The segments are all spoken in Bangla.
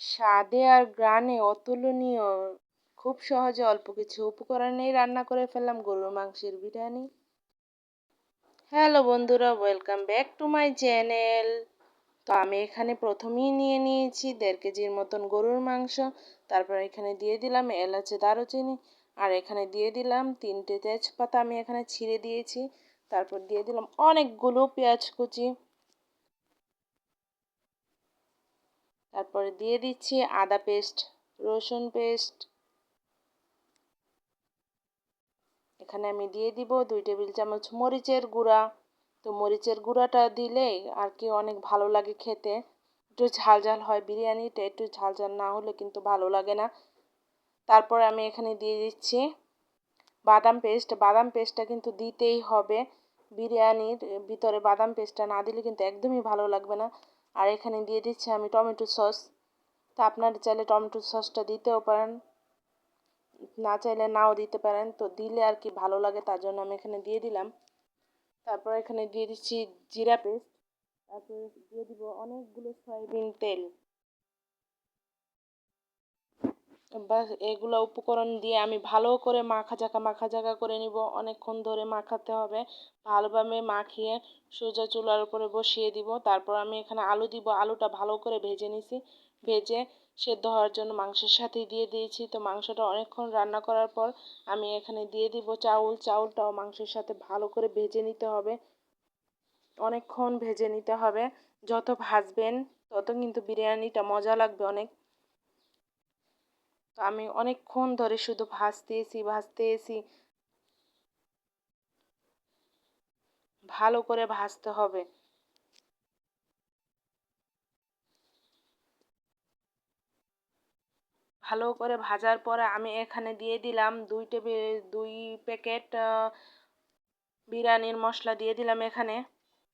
স্বাদে আর গ্রানে অতুলনীয়। খুব সহজে অল্প কিছু উপকরণেই রান্না করে ফেললাম গরুর মাংসের বিরিয়ানি। হ্যালো বন্ধুরা welcome back to my channel তো আমি এখানে প্রথমেই নিয়ে নিয়েছি দেড় কেজির মতন গরুর মাংস। তারপর এখানে দিয়ে দিলাম এলাচে, দারুচিনি। আর এখানে দিয়ে দিলাম তিনটে তেজপাতা আমি এখানে ছিঁড়ে দিয়েছি। তারপর দিয়ে দিলাম অনেকগুলো পেঁয়াজ কুচি। তারপরে দিয়ে দিচ্ছি আদা পেস্ট, রসুন পেস্ট। এখানে আমি দিয়ে দিব দুই টেবিল চামচ মরিচের গুঁড়া। তো মরিচের গুঁড়াটা দিলে আর কি অনেক ভালো লাগে খেতে। একটু ঝাল ঝাল হয় বিরিয়ানিটা একটু ঝাল ঝাল না হলে কিন্তু ভালো লাগে না। তারপর আমি এখানে দিয়ে দিচ্ছি বাদাম পেস্ট। বাদাম পেস্টটা কিন্তু দিতেই হবে। বিরিয়ানির ভিতরে বাদাম পেস্টটা না দিলে কিন্তু একদমই ভালো লাগবে না। আর এখানে দিয়ে দিচ্ছি আমি টমেটো সস। তা আপনারা চাইলে টমেটো সসটা দিতেও পারেন, না চাইলে নাও দিতে পারেন। তো দিলে আর কি ভালো লাগে, তার জন্য আমি এখানে দিয়ে দিলাম। তারপর এখানে দিয়ে দিচ্ছি জিরা পেস্ট। তারপর দিয়ে দিব অনেকগুলো সয়াবিন তেল। বাস এগুলো উপকরণ দিয়ে আমি ভালো করে মাখা জাকা মাখা জাকা করে নিব। অনেকক্ষণ ধরে মাখাতে হবে। ভালোভাবে মাখিয়ে সোজা চুলার উপরে বসিয়ে দিব। তারপর আমি এখানে আলু দিব। আলুটা ভালো করে ভেজে নিছি। ভেজে সেদ্ধ হওয়ার জন্য মাংসের সাথেই দিয়ে দিয়েছি। তো মাংসটা অনেকক্ষণ রান্না করার পর আমি এখানে দিয়ে দিব চাউল। চাউলটাও মাংসের সাথে ভালো করে ভেজে নিতে হবে। অনেকক্ষণ ভেজে নিতে হবে। যত ভাজবেন, তত কিন্তু বিরিয়ানিটা মজা লাগবে অনেক। তো আমি অনেকক্ষণ ধরে শুধু ভাজতে এসি ভাজতে এসি ভালো করে ভাজতে হবে। ভালো করে ভাজার পরে আমি এখানে দিয়ে দিলাম দুই টেবিল, দুই প্যাকেট বিরিয়ানির মশলা দিয়ে দিলাম এখানে।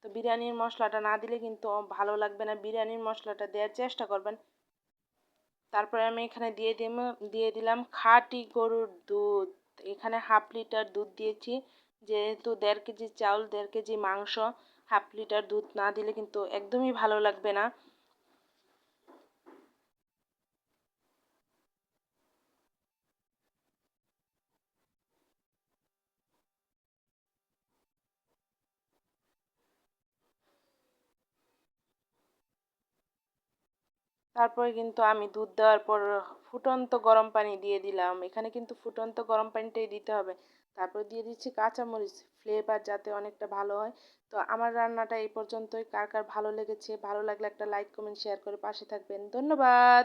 তো বিরিয়ানির মশলাটা না দিলে কিন্তু ভালো লাগবে না। বিরিয়ানির মশলাটা দেওয়ার চেষ্টা করবেন। তারপরে আমি এখানে দিয়ে দিম, দিয়ে দিলাম খাঁটি গরুর দুধ। এখানে হাফ লিটার দুধ দিয়েছি। যেহেতু দেড় কেজি চাউল, দেড় কেজি মাংস, হাফ লিটার দুধ না দিলে কিন্তু একদমই ভালো লাগবে না। তারপরে কিন্তু আমি দুধ দেওয়ার পর ফুটন্ত গরম পানি দিয়ে দিলাম। এখানে কিন্তু ফুটন্ত গরম পানিটাই দিতে হবে। তারপর দিয়ে দিচ্ছি কাঁচামরিচ ফ্লেভার যাতে অনেকটা ভালো হয়। তো আমার রান্নাটা এই পর্যন্তই। কার কার ভালো লেগেছে, ভালো লাগলে একটা লাইক কমেন্ট শেয়ার করে পাশে থাকবেন। ধন্যবাদ!